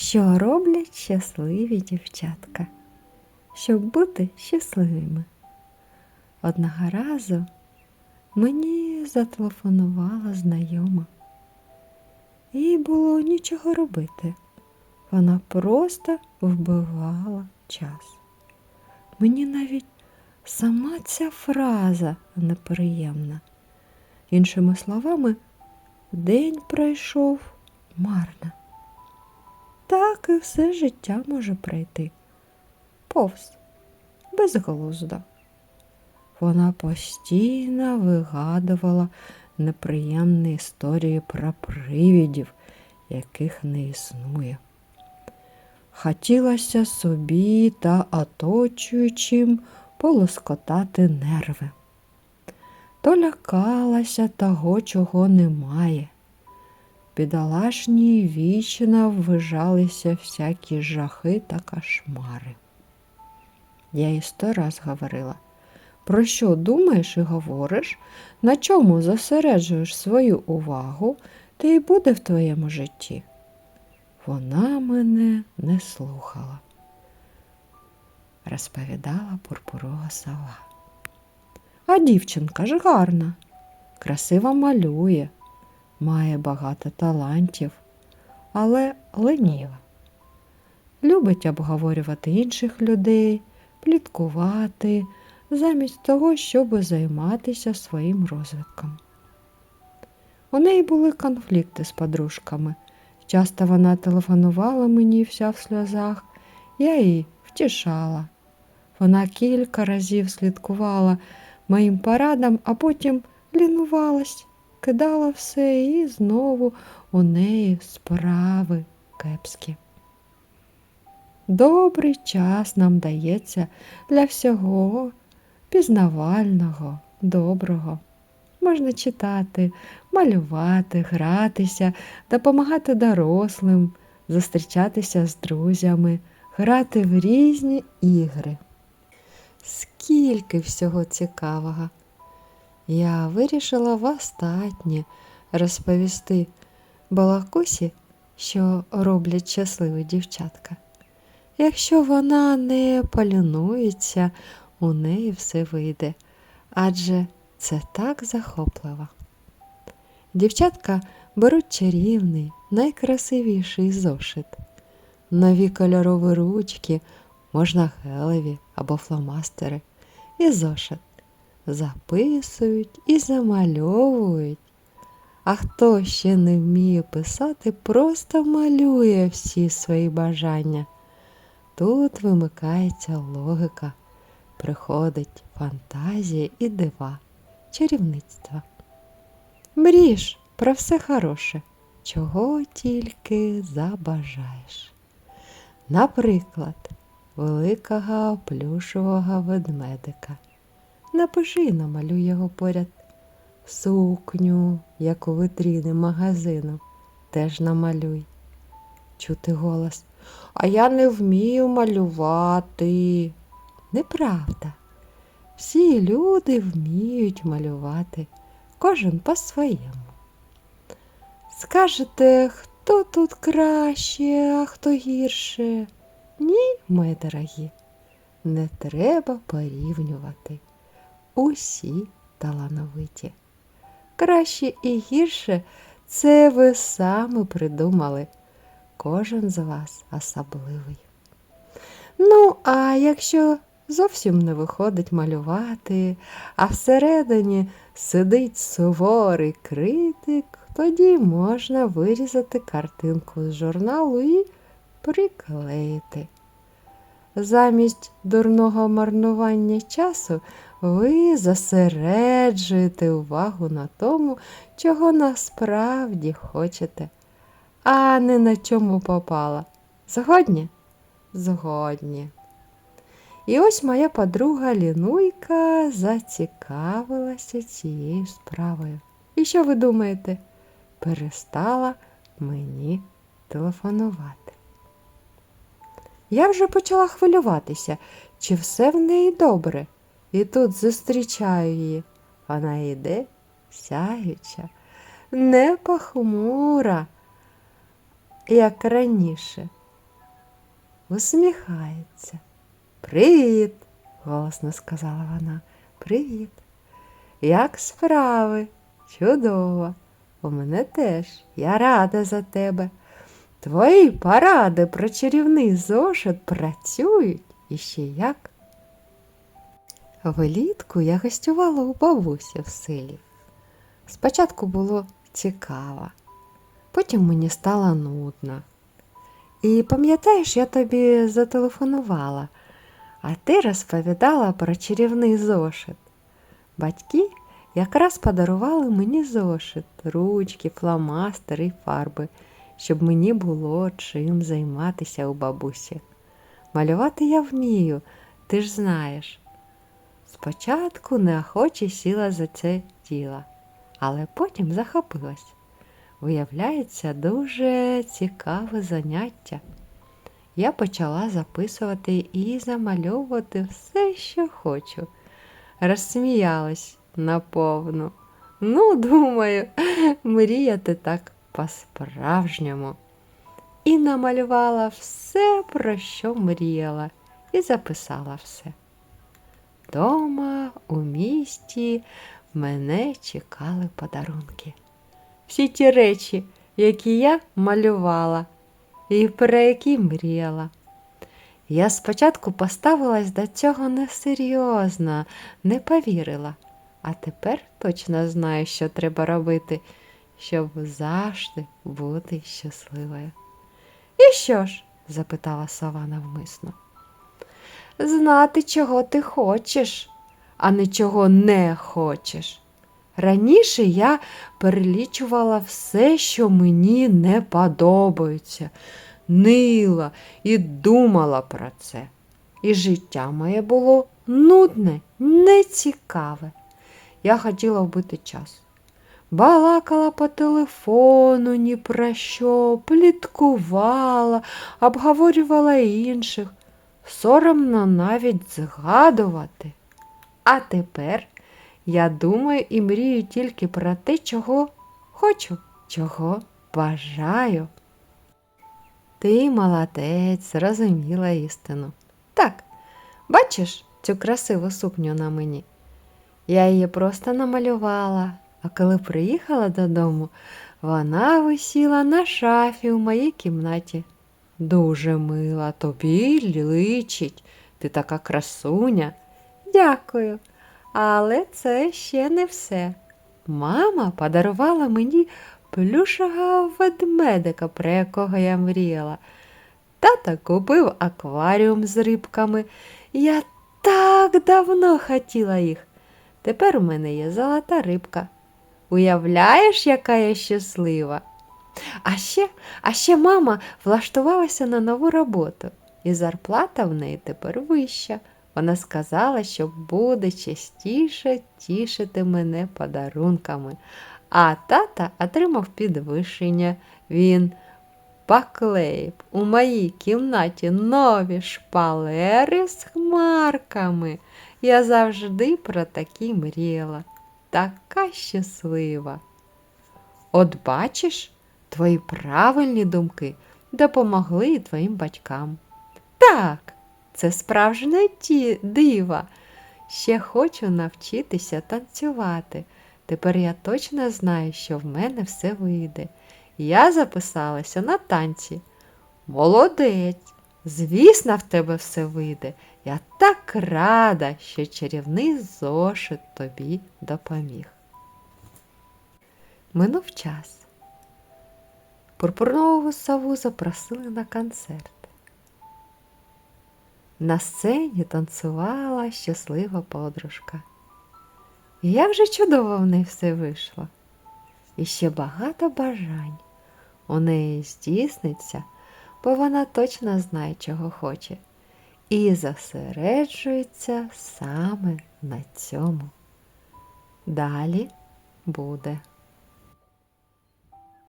що роблять щасливі дівчатка, щоб бути щасливими. Одного разу мені зателефонувала знайома. Їй було нічого робити. Вона просто вбивала час. Мені навіть сама ця фраза неприємна. Іншими словами, день пройшов марно. Так і все життя може пройти. Повз, безглуздо. Вона постійно вигадувала неприємні історії про привідів, яких не існує. Хотілося собі та оточуючим полоскотати нерви. То лякалася того, чого немає. Бідолашній вічно ввижалися всякі жахи та кошмари. Я їй сто раз говорила, про що думаєш і говориш, на чому зосереджуєш свою увагу, те й буде в твоєму житті. Вона мене не слухала, розповідала пурпурова сова. А дівчинка ж гарна, красиво малює, має багато талантів, але леніва. Любить обговорювати інших людей, пліткувати, замість того, щоб займатися своїм розвитком. У неї були конфлікти з подружками. Часто вона телефонувала мені вся в сльозах, я її втішала. Вона кілька разів слідкувала моїм порадам, а потім лінувалась, кидала все і знову у неї справи кепські. Добрий час нам дається для всього пізнавального, доброго. Можна читати, малювати, гратися, допомагати дорослим, зустрічатися з друзями, грати в різні ігри. Скільки всього цікавого. Я вирішила востаннє розповісти балакусі, що роблять щасливі дівчатка. Якщо вона не полінується, у неї все вийде, адже це так захопливо. Дівчатка беруть чарівний, найкрасивіший зошит. Нові кольорові ручки, можна гелеві або фломастери, і зошит записують і замальовують. А хто ще не вміє писати, просто малює всі свої бажання. Тут вимикається логіка, приходить фантазія і дива, чарівництво. Мрієш про все хороше, чого тільки забажаєш. Наприклад, великого плюшевого ведмедика. Напиши і намалюй його поряд. Сукню, як у витріни магазину, теж намалюй. Чути голос. А я не вмію малювати. Неправда. Всі люди вміють малювати, кожен по-своєму. Скажете, хто тут краще, а хто гірше? Ні, мої дорогі, не треба порівнювати. Усі талановиті. Краще і гірше це ви саме придумали. Кожен з вас особливий. Ну, а якщо зовсім не виходить малювати, а всередині сидить суворий критик, тоді можна вирізати картинку з журналу і приклеїти. Замість дурного марнування часу ви зосереджуєте увагу на тому, чого насправді хочете, а не на чому попала. Згодні? Згодні. І ось моя подруга Лінуйка зацікавилася цією справою. І що ви думаєте? Перестала мені телефонувати. Я вже почала хвилюватися, чи все в неї добре. І тут зустрічаю її. Вона йде сяюча, не похмура, як раніше, усміхається. Привіт, голосно сказала вона. Привіт. Як справи? Чудово. У мене теж. Я рада за тебе. Твої поради про чарівний зошит працюють і ще як. Влітку я гостювала у бабусі в селі. Спочатку було цікаво, потім мені стало нудно. І пам'ятаєш, я тобі зателефонувала, а ти розповідала про чарівний зошит. Батьки якраз подарували мені зошит, ручки, фломастери і фарби, щоб мені було чим займатися у бабусі. Малювати я вмію, ти ж знаєш. Спочатку неохоче сіла за це діло, але потім захопилась. Виявляється, дуже цікаве заняття. Я почала записувати і замальовувати все, що хочу. Розсміялась наповну. Ну, думаю, мріяти так по-справжньому. І намалювала все, про що мріяла, і записала все. Дома у місті мене чекали подарунки. Всі ті речі, які я малювала і про які мріяла. Я спочатку поставилась до цього несерйозно, не повірила, а тепер точно знаю, що треба робити, щоб завжди бути щасливою. І що ж? запитала сова навмисно. Знати, чого ти хочеш, а не чого не хочеш. Раніше я перелічувала все, що мені не подобається, нила і думала про це. І життя моє було нудне, нецікаве. Я хотіла вбити час. Балакала по телефону ні про що, пліткувала, обговорювала інших. Соромно навіть згадувати. А тепер я думаю і мрію тільки про те, чого хочу, чого бажаю. Ти молодець, зрозуміла істину. Так, бачиш цю красиву сукню на мені? Я її просто намалювала, а коли приїхала додому, вона висіла на шафі у моїй кімнаті. Дуже мила, тобі личить, ти така красуня. Дякую. Але це ще не все. Мама подарувала мені плюшого ведмедика, про якого я мріяла. Тата купив акваріум з рибками. Я так давно хотіла їх. Тепер у мене є золота рибка. Уявляєш, яка я щаслива? А ще, а ще мама влаштувалася на нову роботу, і зарплата в неї тепер вища. Вона сказала, що буде частіше тішити мене подарунками. А тата отримав підвищення. Він поклеїв у моїй кімнаті нові шпалери з хмарками. Я завжди про такі мріяла. Така щаслива. От бачиш, твої правильні думки допомогли і твоїм батькам. Так, це справжнє ті дива. Ще хочу навчитися танцювати. Тепер я точно знаю, що в мене все вийде. Я записалася на танці. Молодець! Звісно, в тебе все вийде. Я так рада, що чарівний зошит тобі допоміг. Минув час. Пурпурнову сову запросили на концерт. На сцені танцювала щаслива подружка. Як же чудово в неї все вийшло. І ще багато бажань у неї здійсниться, бо вона точно знає, чого хоче, і зосереджується саме на цьому. Далі буде.